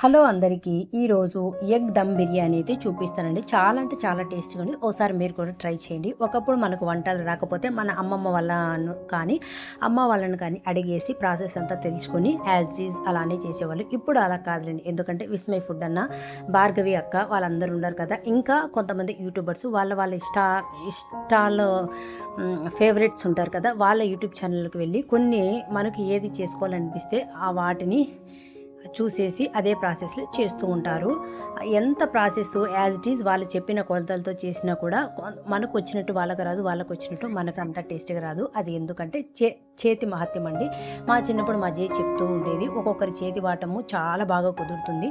Hello అందరికీ ఈరోజు egg dum biryani అయితే చూపిస్తానండి. చాలా అంటే చాలా టేస్టీగా ఉంది. ఒకసారి మీరు కూడా ట్రై చేయండి. ఒకప్పుడు మనకు వంటలు రాకపోతే మన అమ్మమ్మ వాళ్ళను కానీ అమ్మ వాళ్ళని కానీ అడిగేసి ప్రాసెస్ అంతా తెలుసుకొని యాజ్ ఈజ్ అలానే చేసేవాళ్ళు. ఇప్పుడు అలా కాదులేండి. ఎందుకంటే విస్మయ్ ఫుడ్ అన్న భార్గవి అక్క వాళ్ళందరూ ఉన్నారు కదా. ఇంకా కొంతమంది యూట్యూబర్స్ వాళ్ళ వాళ్ళ ఇష్ట ఇష్టాలు ఫేవరెట్స్ ఉంటారు కదా. వాళ్ళ యూట్యూబ్ ఛానల్కి వెళ్ళి కొన్ని మనకి ఏది చేసుకోవాలనిపిస్తే ఆ వాటిని చూసేసి అదే ప్రాసెస్లో చేస్తూ ఉంటారు. ఎంత ప్రాసెస్ యాజ్ ఇట్ ఈజ్ వాళ్ళు చెప్పిన కొలతలతో చేసినా కూడా మనకు వచ్చినట్టు వాళ్ళకి రాదు వాళ్ళకు వచ్చినట్టు మనకు అంత టేస్ట్గా రాదు. అది ఎందుకంటే చే చేతి మహత్యం అండి. మా చిన్నప్పుడు మా జే చెప్తూ ఉండేది ఒక్కొక్కరి చేతి వాటము చాలా బాగా కుదురుతుంది.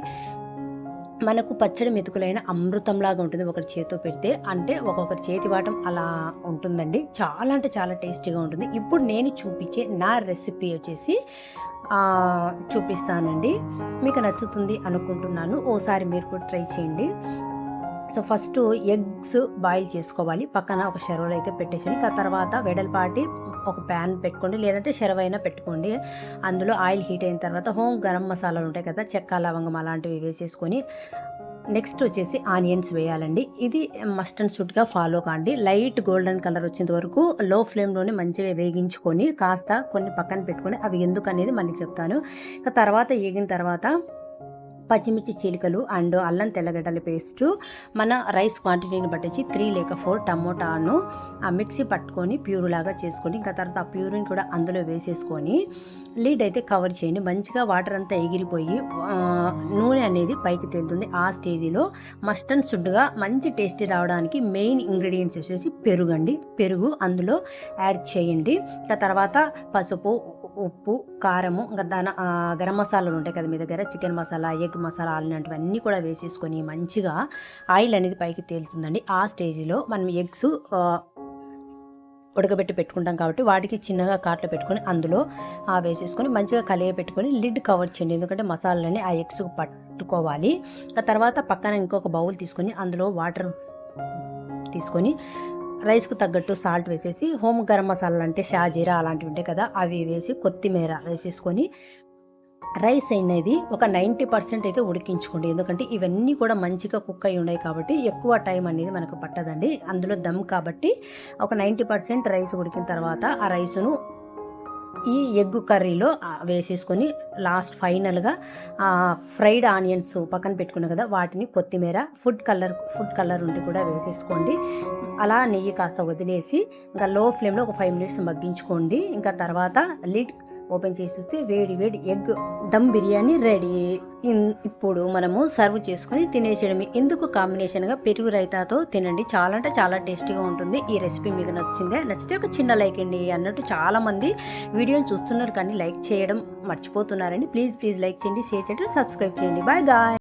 మనకు పచ్చడి మెతుకులైన అమృతంలాగా ఉంటుంది. ఒకరి చేతితో పెడితే అంటే ఒక్కొక్కరి చేతి వాటం అలా ఉంటుందండి. చాలా అంటే చాలా టేస్టీగా ఉంటుంది. ఇప్పుడు నేను చూపించే నా రెసిపీ వచ్చేసి చూపిస్తానండి. మీకు నచ్చుతుంది అనుకుంటున్నాను. ఓసారి మీరు కూడా ట్రై చేయండి. సో ఫస్ట్ ఎగ్స్ బాయిల్ చేసుకోవాలి. పక్కన ఒక షెరవలు అయితే పెట్టేసి ఆ తర్వాత వెడల్పాటి ఒక ప్యాన్ పెట్టుకోండి. లేదంటే షెరవైనా పెట్టుకోండి. అందులో ఆయిల్ హీట్ అయిన తర్వాత హోమ్ గరం మసాలాలు ఉంటాయి కదా చెక్క లవంగం అలాంటివి వేసేసుకొని నెక్స్ట్ వచ్చేసి ఆనియన్స్ వేయాలండి. ఇది మస్ట్ అండ్ షుడ్గా ఫాలో కాండి. లైట్ గోల్డెన్ కలర్ వచ్చేంత వరకు లో ఫ్లేమ్లోనే మంచిగా వేగించుకొని కాస్త కొన్ని పక్కన పెట్టుకొని అవి ఎందుకు అనేది మళ్ళీ చెప్తాను. ఇక తర్వాత వేగిన తర్వాత పచ్చిమిర్చి చీలికలు అండ్ అల్లం తెల్లగడ్డల పేస్టు మన రైస్ క్వాంటిటీని బట్టించి త్రీ లేక ఫోర్ టమోటాను ఆ మిక్సీ పట్టుకొని ప్యూర్ లాగా చేసుకొని ఇంకా తర్వాత ఆ ప్యూర్ని కూడా అందులో వేసేసుకొని లీడ్ అయితే కవర్ చేయండి. మంచిగా వాటర్ అంతా ఎగిరిపోయి నూనె అనేది పైకి తేలుతుంది ఆ స్టేజిలో. మస్ట్ అండ్ మంచి టేస్టీ రావడానికి మెయిన్ ఇంగ్రీడియంట్స్ వచ్చేసి పెరుగు అండి పెరుగు అందులో యాడ్ చేయండి. ఇంకా తర్వాత పసుపు ఉప్పు కారము ఇంకా దాని గరం మసాలాలు ఉంటాయి కదా మీ దగ్గర చికెన్ మసాలా ఎగ్ మసాలా అలాంటివన్నీ కూడా వేసేసుకొని మంచిగా ఆయిల్ అనేది పైకి తేలుతుందండి. ఆ స్టేజ్లో మనం ఎగ్స్ ఉడకబెట్టి పెట్టుకుంటాం కాబట్టి వాటికి చిన్నగా కాట్లు పెట్టుకొని అందులో వేసేసుకొని మంచిగా కలియ పెట్టుకొని లిడ్ కవర్ చేయండి. ఎందుకంటే మసాలాలని ఆ ఎగ్స్ పట్టుకోవాలి. ఆ తర్వాత పక్కన ఇంకొక బౌల్ తీసుకొని అందులో వాటర్ తీసుకొని రైస్కు తగ్గట్టు సాల్ట్ వేసేసి హోమ్ గరం మసాలాలు అంటే షాజీరా అలాంటివి ఉంటాయి కదా అవి వేసి కొత్తిమీర వేసేసుకొని రైస్ అనేది ఒక నైంటీ పర్సెంట్ అయితే ఉడికించుకోండి. ఎందుకంటే ఇవన్నీ కూడా మంచిగా కుక్ అయి ఉన్నాయి కాబట్టి ఎక్కువ టైం అనేది మనకు పట్టదండి. అందులో దమ్ కాబట్టి ఒక నైంటీ పర్సెంట్ రైస్ ఉడికిన తర్వాత ఆ రైస్ను ఈ ఎగ్ కర్రీలో వేసేసుకొని లాస్ట్ ఫైనల్గా ఫ్రైడ్ ఆనియన్స్ పక్కన పెట్టుకున్నాం కదా వాటిని కొత్తిమీర ఫుడ్ కలర్ ఫుడ్ కలర్ ఉండి కూడా వేసేసుకోండి. అలా నెయ్యి కాస్త వదిలేసి ఇంకా లో ఫ్లేమ్లో ఒక ఫైవ్ మినిట్స్ మగ్గించుకోండి. ఇంకా తర్వాత లిడ్ ఓపెన్ చేసి చూస్తే వేడి వేడి ఎగ్ దమ్ బిర్యానీ రెడీ. ఇన్- ఇప్పుడు మనము సర్వ్ చేసుకొని తినేసేయడమే. ఎందుకు కాంబినేషన్గా పెరుగు రైతాతో తినండి? చాలా అంటే చాలా టేస్టీగా ఉంటుంది. ఈ రెసిపీ మీకు నచ్చిందే నచ్చితే ఒక చిన్న లైక్ అండి. అన్నట్టు చాలామంది వీడియోని చూస్తున్నారు కానీ లైక్ చేయడం మర్చిపోతున్నారండి ప్లీజ్ ప్లీజ్ లైక్ చేయండి షేర్ చేయండి సబ్స్క్రైబ్ చేయండి. Bye bye